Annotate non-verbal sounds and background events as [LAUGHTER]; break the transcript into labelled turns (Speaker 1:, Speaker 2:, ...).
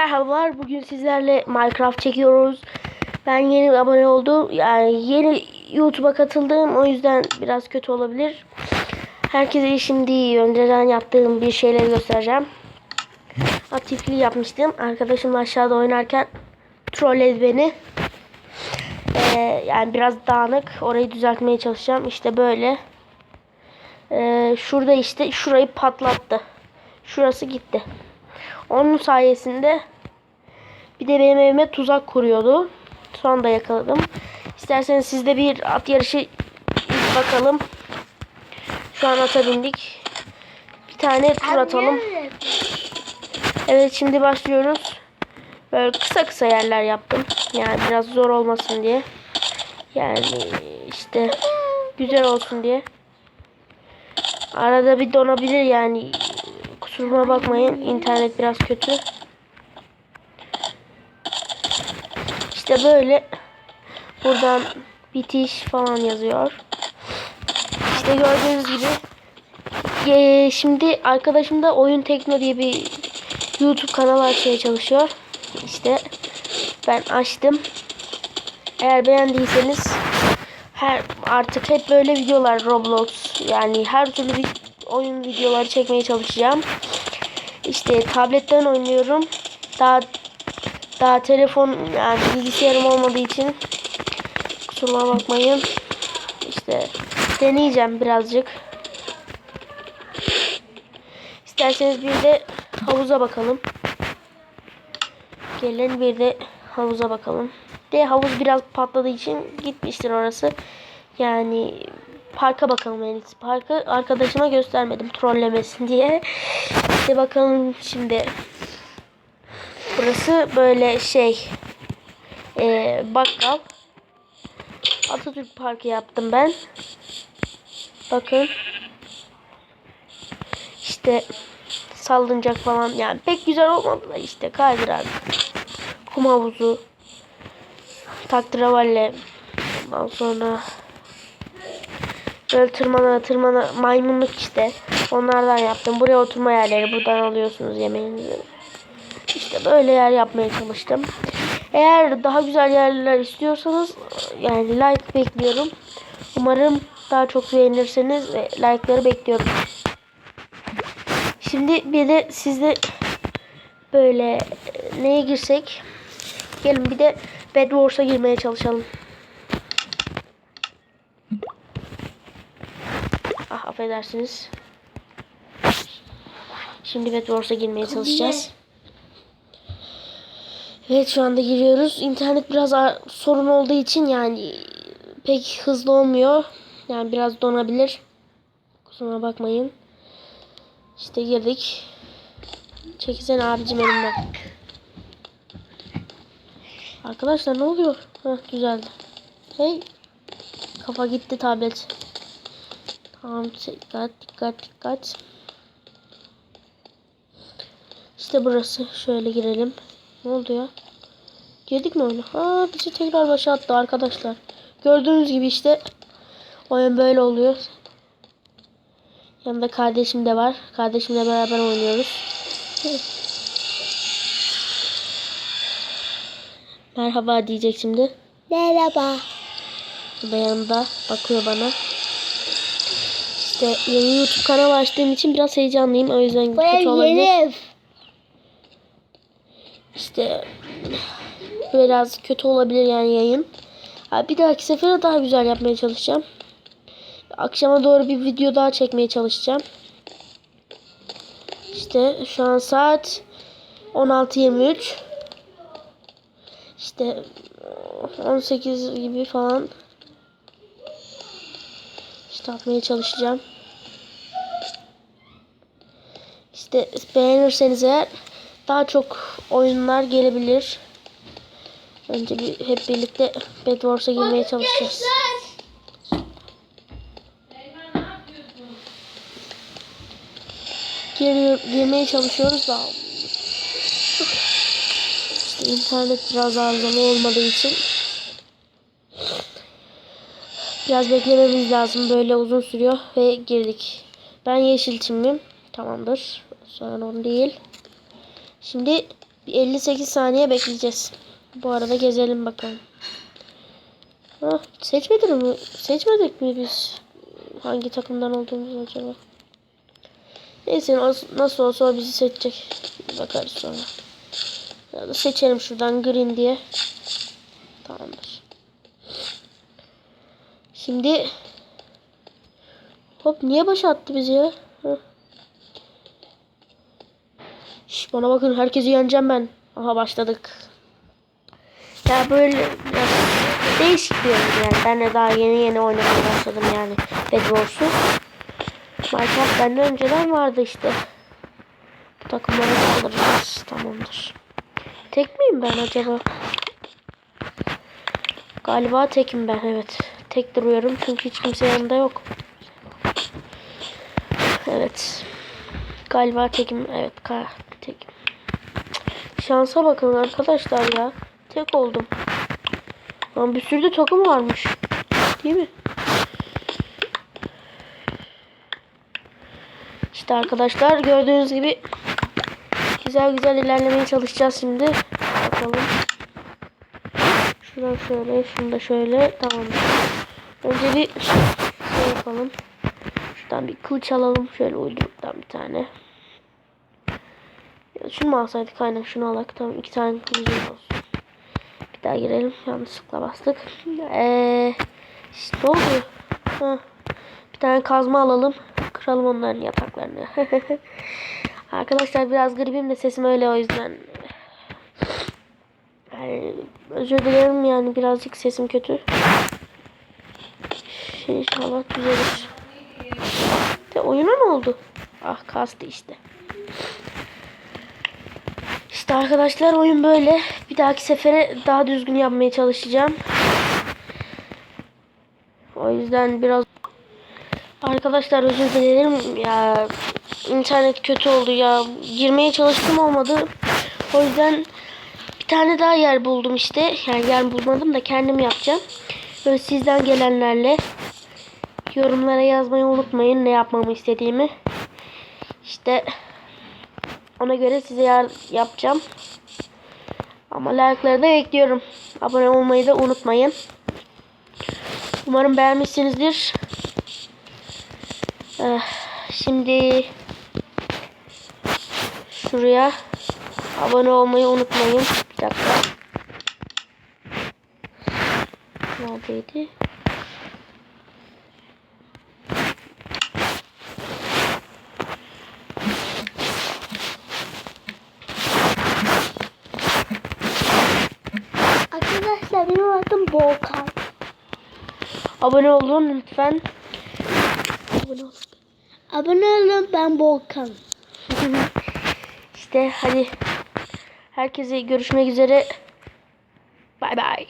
Speaker 1: Merhabalar. Bugün sizlerle Minecraft çekiyoruz. Ben yeni abone oldum. Yani yeni YouTube'a katıldım. O yüzden biraz kötü olabilir. Herkese şimdi önceden yaptığım bir şeyleri göstereceğim. Aktifliği yapmıştım. Arkadaşımla aşağıda oynarken trolledi beni. Ee, yani biraz dağınık. Orayı düzeltmeye çalışacağım. İşte böyle. Ee, şurada işte şurayı patlattı. Şurası gitti. Onun sayesinde bir de benim evime tuzak kuruyordu. Sonra da yakaladım. İsterseniz siz de bir at yarışı bakalım. Şu an ata bindik. Bir tane tur atalım. Evet şimdi başlıyoruz. Böyle kısa kısa yerler yaptım. Yani biraz zor olmasın diye. Yani işte güzel olsun diye. Arada bir donabilir yani. Kusuruma bakmayın. İnternet biraz kötü. İşte böyle buradan bitiş falan yazıyor. İşte gördüğünüz gibi Ee, şimdi arkadaşım da Oyun Tekno diye bir YouTube kanalı açmaya çalışıyor. İşte ben açtım. Eğer beğendiyseniz her artık hep böyle videolar Roblox yani her türlü bir oyun videoları çekmeye çalışacağım. İşte tabletten oynuyorum. Daha daha telefon yani bilgisayarım olmadığı için kusuruma bakmayın. İşte deneyeceğim birazcık. İsterseniz bir de havuza bakalım. Gelin bir de havuza bakalım. De havuz biraz patladığı için gitmiştir orası. Yani parka bakalım en iyisi. Parkı arkadaşıma göstermedim trollemesin diye. İşte bakalım şimdi. Burası böyle şey e, bakkal. Atatürk Parkı yaptım ben. Bakın. İşte sallanacak falan yani pek güzel olmadı da işte kaydırak. Kum havuzu. Taktıravalle. Ondan sonra böyle tırmana tırmana maymunluk işte. Onlardan yaptım. Buraya oturma yerleri. Buradan alıyorsunuz yemeğinizi. İşte böyle yer yapmaya çalıştım. Eğer daha güzel yerler istiyorsanız yani like bekliyorum. Umarım daha çok beğenirseniz ve like'ları bekliyorum. Şimdi bir de sizde böyle neye girsek gelin bir de Bed Wars'a girmeye çalışalım. Ah affedersiniz. Şimdi Bed Wars'a girmeye çalışacağız. Evet şu anda giriyoruz. İnternet biraz sorun olduğu için yani pek hızlı olmuyor. Yani biraz donabilir. Kusura bakmayın. İşte girdik. Çekilsene abicim elimden. Arkadaşlar ne oluyor? Heh düzeldi. Hey. Kafa gitti tablet. Tamam dikkat dikkat dikkat. İşte burası. Şöyle girelim. Ne oldu ya? Girdik mi oyuna? Aa bizi tekrar başa attı arkadaşlar. Gördüğünüz gibi işte oyun böyle oluyor. Yanında kardeşim de var. Kardeşimle beraber oynuyoruz. Merhaba diyecek şimdi.
Speaker 2: Merhaba.
Speaker 1: Bu da yanında bakıyor bana. İşte yeni YouTube kanalı açtığım için biraz heyecanlıyım. O yüzden
Speaker 2: Bu
Speaker 1: kötü olabilir.
Speaker 2: yeni.
Speaker 1: İşte biraz kötü olabilir yani yayın. Bir dahaki sefere daha güzel yapmaya çalışacağım. Akşama doğru bir video daha çekmeye çalışacağım. İşte şu an saat 16.23. İşte 18 gibi falan. İşte atmaya çalışacağım. İşte beğenirseniz eğer daha çok oyunlar gelebilir. Önce bir hep birlikte Bed Wars'a girmeye çalışacağız. Girmeye çalışıyoruz da işte internet biraz arızalı olmadığı için biraz beklememiz lazım. Böyle uzun sürüyor ve girdik. Ben yeşil çimim. Tamamdır. Sorun değil. Şimdi Bir 58 saniye bekleyeceğiz. Bu arada gezelim bakalım. Ah, seçmedik mi? Seçmedik mi biz? Hangi takımdan olduğumuzu acaba? Neyse nas- nasıl olsa o bizi seçecek. Bakarız sonra. Ya da seçelim şuradan green diye. Tamamdır. Şimdi Hop niye başa attı bizi ya? Heh. Şş, bana bakın herkesi yeneceğim ben. Aha başladık. Ya böyle değişik bir oyun yani. Ben de daha yeni yeni oynamaya başladım yani. Bedwars'u. Minecraft benden önceden vardı işte. Bu takımlara saldıracağız. Tamamdır. Tek miyim ben acaba? Galiba tekim ben evet. Tek duruyorum çünkü hiç kimse yanımda yok. Evet. Galiba tekim. Evet. Şansa bakın arkadaşlar ya. Tek oldum. Ama bir sürü de takım varmış. Değil mi? İşte arkadaşlar gördüğünüz gibi güzel güzel ilerlemeye çalışacağız şimdi. Bakalım. Şuradan şöyle, şunu da şöyle. Tamam. Önce bir şey yapalım. Şuradan bir kılıç alalım. Şöyle uyduruktan bir tane. Şunu alsaydık? Aynen şunu alak. Tamam iki tane kılıcımız olsun. Bir daha girelim. Yanlışlıkla bastık. Eee işte ne oluyor? Ha. Bir tane kazma alalım. Kıralım onların yataklarını. [LAUGHS] Arkadaşlar biraz gribim de sesim öyle o yüzden. Yani, özür dilerim yani birazcık sesim kötü. İnşallah düzelir. De oyuna ne oldu? Ah kastı işte. İşte arkadaşlar oyun böyle. Bir dahaki sefere daha düzgün yapmaya çalışacağım. O yüzden biraz Arkadaşlar özür dilerim. Ya internet kötü oldu ya. Girmeye çalıştım olmadı. O yüzden bir tane daha yer buldum işte. Yani yer bulmadım da kendim yapacağım. Böyle sizden gelenlerle yorumlara yazmayı unutmayın ne yapmamı istediğimi. İşte ona göre size yer yapacağım ama like'ları da bekliyorum abone olmayı da unutmayın umarım beğenmişsinizdir Eh, Şimdi şuraya abone olmayı unutmayın. Bir dakika. Neredeydi?
Speaker 2: Arkadaşlar benim adım Volkan.
Speaker 1: Abone olun lütfen. Abone olun.
Speaker 2: Abone olun ben Volkan. [LAUGHS]
Speaker 1: İşte hadi herkese görüşmek üzere. Bay bay.